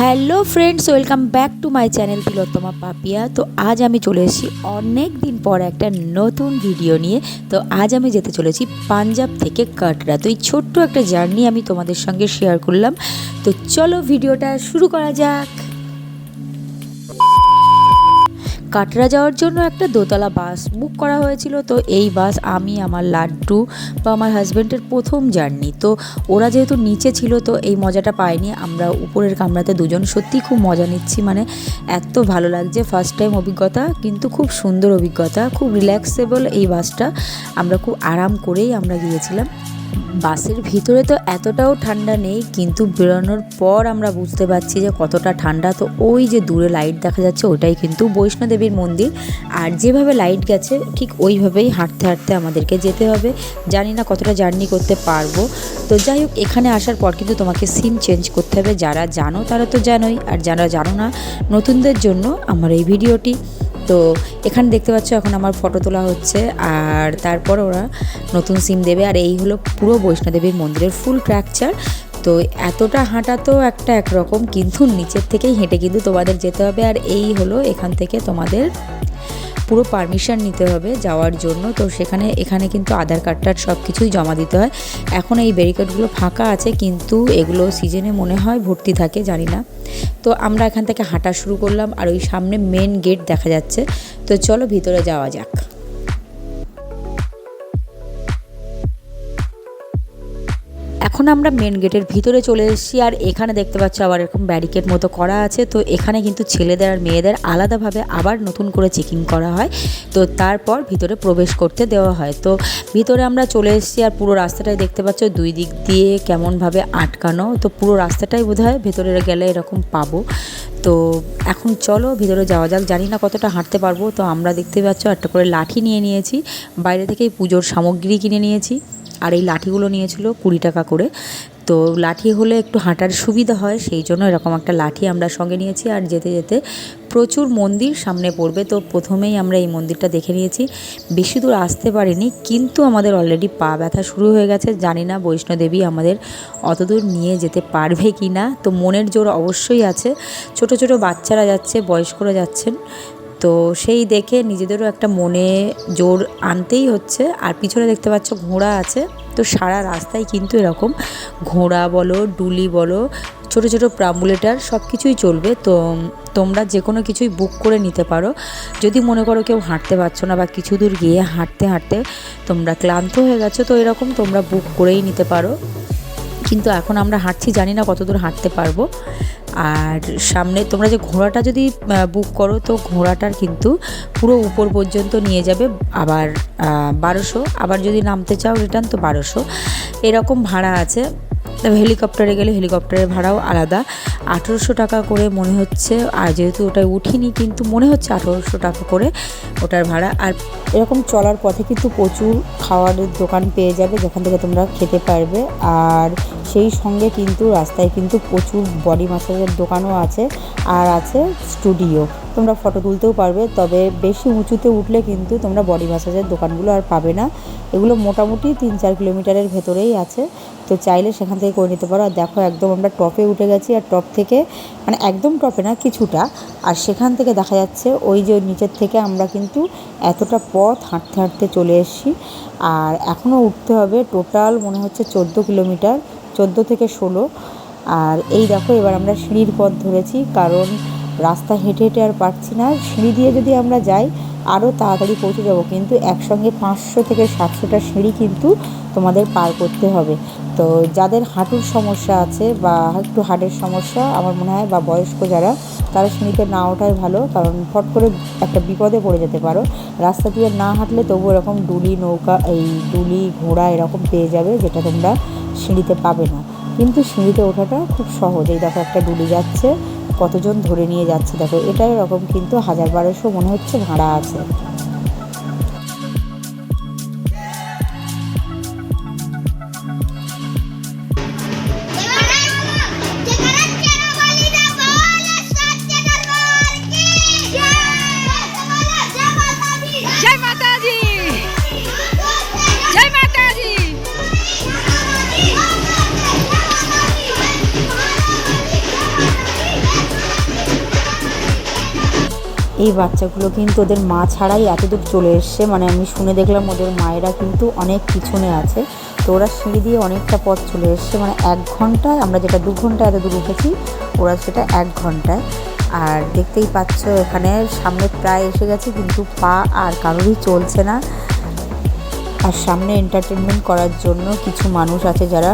Hello friends, welcome back to my channel Tilottama Papiya. তো আজ আমি চলে এসেছি অনেক দিন পর একটা নতুন ভিডিও নিয়ে। তো আজ আমি যেতে চলেছি পাঞ্জাব থেকে কাটরা। তো এই ছোট্ট একটা জার্নি আমি তোমাদের সঙ্গে শেয়ার করলাম। তো চলো ভিডিওটা শুরু করা যাক। কাটরা যাওয়ার জন্য একটা দোতলা বাস বুক করা হয়েছিল। তো এই বাস আমি, আমার লাড্ডু বা আমার হাজব্যান্ডের প্রথম জার্নি তো ওরা যেহেতু নিচে ছিল, তো এই মজাটা পায়নি আমরা উপরের কামরাতে দুজন সত্যি খুব মজা নিচ্ছি। মানে এত ভালো লাগছে ফার্স্ট টাইম অভিজ্ঞতা, কিন্তু খুব সুন্দর অভিজ্ঞতা, খুব রিল্যাক্সেবল এই বাসটা। আমরা খুব আরাম করেই আমরা গিয়েছিলাম। বাসের ভিতরে তো এতটাও ঠান্ডা নেই, কিন্তু বেরোনোর পর আমরা বুঝতে পারছি যে কতটা ঠান্ডা। তো ওই যে দূরে লাইট দেখা যাচ্ছে, ওটাই কিন্তু বৈষ্ণোদেবীর মন্দির। আর যেভাবে লাইট গেছে, ঠিক ওইভাবেই হাঁটতে হাঁটতে আমাদেরকে যেতে হবে। জানি না কতটা জার্নি করতে পারব। তো যাই হোক, এখানে আসার পর কিন্তু তোমাকে সিম চেঞ্জ করতে হবে। যারা জানো তারা তো জানোই, আর যারা জানো না, নতুনদের জন্য আমার এই ভিডিওটি। তো এখানে দেখতে পাচ্ছ এখন আমার ফটো তোলা হচ্ছে আর তারপর ওরা নতুন সিম দেবে আর এই হলো পুরো বৈষ্ণোদেবীর মন্দিরের ফুল স্ট্রাকচার তো এতটা হাঁটা তো একটা একরকম, কিন্তু নিচের থেকেই হেঁটে কিন্তু তোমাদের যেতে হবে আর এই হলো এখান থেকে তোমাদের পুরো পারমিশন নিতে হবে যাওয়ার জন্য। তো সেখানে, এখানে কিন্তু আধার কার্ডটার সব কিছুই জমা দিতে হয়। এখন এই ব্যারিকেডগুলো ফাঁকা আছে, কিন্তু এগুলো সিজনে মনে হয় ভর্তি থাকে, জানি না। তো আমরা এখান থেকে হাঁটা শুরু করলাম, আর ওই সামনে মেন গেট দেখা যাচ্ছে। তো চলো ভিতরে যাওয়া যাক। এখন আমরা মেন গেটের ভিতরে চলে এসেছি আর এখানে দেখতে পাচ্ছ আবার এরকম ব্যারিকেড মতো করা আছে। তো এখানে কিন্তু ছেলেদের আর মেয়েদের আলাদাভাবে আবার নতুন করে চেকিং করা হয়। তো তারপর ভিতরে প্রবেশ করতে দেওয়া হয়। তো ভিতরে আমরা চলে এসেছি আর পুরো রাস্তাটাই দেখতে পাচ্ছ দুই দিক দিয়ে কেমনভাবে আটকানো। তো পুরো রাস্তাটাই বোধ হয় ভেতরে গেলে এরকম পাবো। তো এখন চলো ভিতরে যাওয়া যাক। জানি না কতটা হাঁটতে পারব। তো আমরা দেখতে পাচ্ছ একটা করে লাঠি নিয়ে নিয়েছি। বাইরে থেকেই পুজোর সামগ্রী কিনে নিয়েছি। আর এই লাঠিগুলো নিয়েছিল কুড়ি টাকা করে। তো লাঠি হলে একটু হাঁটার সুবিধা হয়, সেই জন্য এরকম একটা লাঠি আমরা সঙ্গে নিয়েছি। আর যেতে যেতে প্রচুর মন্দির সামনে পড়বে। তো প্রথমেই আমরা এই মন্দিরটা দেখে নিয়েছি। বেশি দূর আসতে পারিনি, কিন্তু আমাদের অলরেডি পা ব্যথা শুরু হয়ে গেছে। জানি না বৈষ্ণোদেবী আমাদের অত দূর নিয়ে যেতে পারবে কি না তো মনের জোর অবশ্যই আছে। ছোট ছোট বাচ্চারা যাচ্ছে, বয়স্করা যাচ্ছেন। তো সেই দেখে নিজেদেরও একটা মনে জোর আনতেই হচ্ছে। আর পিছনে দেখতে পাচ্ছ ঘোড়া আছে। তো সারা রাস্তায় কিন্তু এরকম ঘোড়া বলো, ডুলি বলো, ছোট ছোট প্রাম্বুলেটার সব কিছুই চলবে। তো তোমরা যে কোনো কিছুই বুক করে নিতে পারো। যদি মনে করো কেউ হাঁটতে পারছ না বা কিছু দূর গিয়ে হাঁটতে হাঁটতে তোমরা ক্লান্ত হয়ে গেছো, তো এরকম তোমরা বুক করেই নিতে পারো। কিন্তু এখন আমরা হাঁটছি, জানি না কত দূর হাঁটতে পারব। আর সামনে তোমরা যে ঘোড়াটা যদি বুক করো, তো ঘোড়াটার কিন্তু পুরো উপর পর্যন্ত নিয়ে যাবে। আবার বারোশো। আবার যদি নামতে চাও রিটার্ন তো বারোশো। এরকম ভাড়া আছে। তবে হেলিকপ্টারে গেলে হেলিকপ্টারের ভাড়াও আলাদা। আঠেরোশো টাকা করে মনে হচ্ছে, আর যেহেতু ওটায় উঠিনি, কিন্তু মনে হচ্ছে আঠেরোশো টাকা করে ওটার ভাড়া। আর এরকম চলার পথে কিন্তু প্রচুর খাওয়ারের দোকান পেয়ে যাবে, যেখান থেকে তোমরা খেতে পারবে। আর সেই সঙ্গে কিন্তু রাস্তায় কিন্তু প্রচুর বডি মাসাজের দোকানও আছে আর আছে স্টুডিও। তোমরা ফটো তুলতেও পারবে, তবে বেশি উঁচুতে উঠলে কিন্তু তোমরা বডি ম্যাসাজের দোকানগুলো আর পাবে না। এগুলো মোটামুটি তিন চার কিলোমিটারের ভেতরেই আছে। তো চাইলে সেখান থেকে করে নিতে পারো। আর দেখো, একদম আমরা টপে উঠে গেছি, আর টপ থেকে মানে একদম টপে না, কিছুটা। আর সেখান থেকে দেখা যাচ্ছে, ওই যে নিচের থেকে আমরা কিন্তু এতটা পথ হাঁটতে হাঁটতে চলে এসেছি। আর এখনও উঠতে হবে। টোটাল মনে হচ্ছে চোদ্দ কিলোমিটার। চোদ্দ থেকে ষোলো। আর এই দেখো, এবার আমরা সিঁড়ির পথ ধরেছি, কারণ রাস্তা হেঁটে হেঁটে আর পারছি না। সিঁড়ি দিয়ে যদি আমরা যাই আরও তাড়াতাড়ি পৌঁছে যাব। কিন্তু একসঙ্গে পাঁচশো থেকে সাতশোটা সিঁড়ি কিন্তু তোমাদের পার করতে হবে। তো যাদের হাঁটুর সমস্যা আছে বা একটু হার্টের সমস্যা, আমার মনে হয়, বা বয়স্ক যারা, তারা সিঁড়িতে না ওঠাই ভালো। কারণ ফট করে একটা বিপদে পড়ে যেতে পারো। রাস্তা দিয়ে না হাঁটলে তবু এরকম ডুলি নৌকা, এই ডুলি ঘোড়া এরকম পেয়ে যাবে, যেটা তোমরা সিঁড়িতে পাবে না। কিন্তু সিঁড়িতে ওঠাটা খুব সহজ। এই দেখো একটা ডুলি যাচ্ছে, কতজন ধরে নিয়ে যাচ্ছে দেখো। এটা এরকম কিন্তু হাজার বারোশো মনে হচ্ছে ভাড়া আছে। এই বাচ্চাগুলো কিন্তু ওদের মা ছাড়াই এতদূর চলে এসছে। মানে আমি শুনে দেখলাম ওদের মায়েরা কিন্তু অনেক পিছনে আছে। তো ওরা সিঁড়ি দিয়ে অনেকটা পথ চলে এসছে। মানে এক ঘন্টায়, আমরা যেটা দু ঘণ্টা এত দূর উঠেছি, ওরা সেটা এক ঘন্টায়। আর দেখতেই পাচ্ছ, এখানে সামনে প্রায় এসে গেছে, কিন্তু পা আর কারোরই চলছে না। আর সামনে এন্টারটেনমেন্ট করার জন্য কিছু মানুষ আছে যারা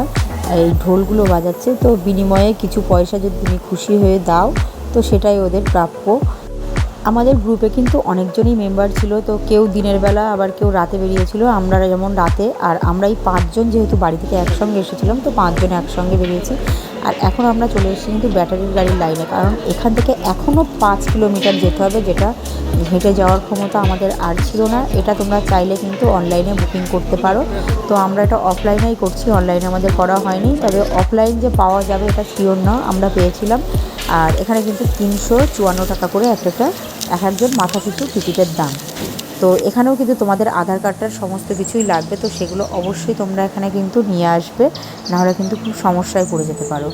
এই ঢোলগুলো বাজাচ্ছে। তো বিনিময়ে কিছু পয়সা যদি তুমি খুশি হয়ে দাও, তো সেটাই ওদের প্রাপ্য। আমাদের গ্রুপে কিন্তু অনেকজনই মেম্বার ছিল, তো কেউ দিনের বেলা, আবার কেউ রাতে বেরিয়েছিল। আমরা যেমন রাতে, আর আমরা এই পাঁচজন যেহেতু বাড়ি থেকে একসঙ্গে এসেছিলাম, তো পাঁচজন একসঙ্গে বেরিয়েছি। আর এখন আমরা চলে এসেছি কিন্তু ব্যাটারির গাড়ির লাইনে কারণ এখান থেকে এখনও পাঁচ কিলোমিটার যেতে হবে, যেটা হেঁটে যাওয়ার ক্ষমতা আমাদের আর ছিল না। এটা তোমরা চাইলে কিন্তু অনলাইনে বুকিং করতে পারো। তো আমরা এটা অফলাইনেই করছি অনলাইনে আমাদের করা হয়নি। তবে অফলাইন যে পাওয়া যাবে এটা শিওর না, আমরা পেয়েছিলাম। আর এখানে কিন্তু তিনশো চুয়ান্ন টাকা করে এক একটা, এক একজন মাথা পিছু টিকিটের দাম। তো এখানেও কিন্তু তোমাদের আধার কার্ডটার সমস্ত কিছুই লাগবে, তো সেগুলো অবশ্যই তোমরা এখানে কিন্তু নিয়ে আসবে, নাহলে কিন্তু খুব সমস্যায় পড়ে যেতে পারো।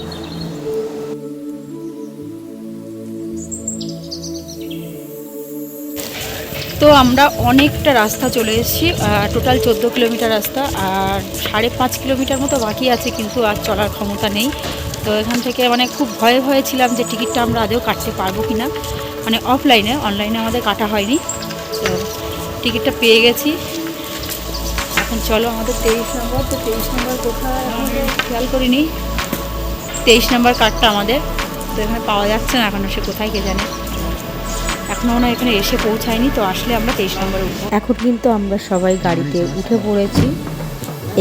তো আমরা অনেকটা রাস্তা চলে এসেছি টোটাল চোদ্দ কিলোমিটার রাস্তা, আর সাড়ে পাঁচ কিলোমিটার মতো বাকি আছে, কিন্তু আর চলার ক্ষমতা নেই। তো এখান থেকে মানে খুব ভয়ে ভয়ে ছিলাম যে টিকিটটা আমরা আদেও কাটতে পারব কি না মানে অফলাইনে অনলাইনে আমাদের কাটা হয়নি। তো টিকিটটা পেয়ে গেছি। এখন চলো আমাদের তেইশ নম্বর। তো তেইশ নম্বর কোথায়? খেয়াল করিনি। তেইশ নম্বর কার্ডটা আমাদের। তো এখানে পাওয়া যাচ্ছে না এখন, সে কোথায় কে জানে। এখনও হয় এখানে এসে পৌঁছায়নি, তো আসলে আমরা তেইশ নম্বরে উঠবো। এখন কিন্তু আমরা সবাই গাড়িতে উঠে পড়েছি।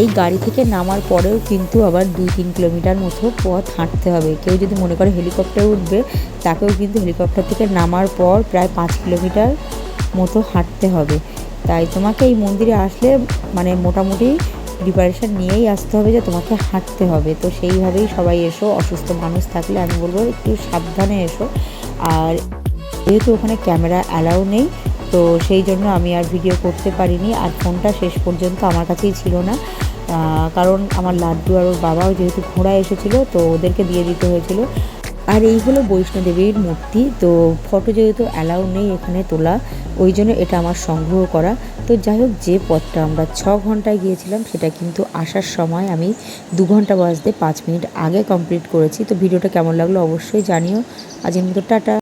এই গাড়ি থেকে নামার পরেও কিন্তু আবার দুই তিন কিলোমিটার মতো পথ হাঁটতে হবে। কেউ যদি মনে করে হেলিকপ্টারে উঠবে, তাকেও কিন্তু হেলিকপ্টার থেকে নামার পর প্রায় পাঁচ কিলোমিটার মতো হাঁটতে হবে। তাই তোমাকে এই মন্দিরে আসলে মানে মোটামুটি প্রিপারেশান নিয়েই আসতে হবে যে তোমাকে হাঁটতে হবে। তো সেইভাবেই সবাই এসো, অসুস্থ মানুষ থাকলে আমি বলব একটু সাবধানে এসো। আর যেহেতু ওখানে ক্যামেরা অ্যালাউ নেই, তো সেই জন্য আমি আর ভিডিও করতে পারিনি। আর ফোনটা শেষ পর্যন্ত আমার কাছেই ছিল না। কারণ আমার লাড্ডু আর ওর বাবাও যেহেতু ঘোড়া এসেছিল, তো ওদেরকে দিয়ে দিতে হয়েছিল। আর এই হলো বৈষ্ণোদেবীর মূর্তি, তো ফটো যেহেতু অ্যালাউ নেই এখানে তোলা, ওই জন্য এটা আমার সংগ্রহ করা। তো যাই হোক যে পথটা আমরা ছ ঘন্টায় গিয়েছিলাম, সেটা কিন্তু আসার সময় আমি দু ঘণ্টা বাজতে পাঁচ মিনিট আগে কমপ্লিট করেছি। তো ভিডিওটা কেমন লাগল অবশ্যই জানিও। আজকের মতো টাটা।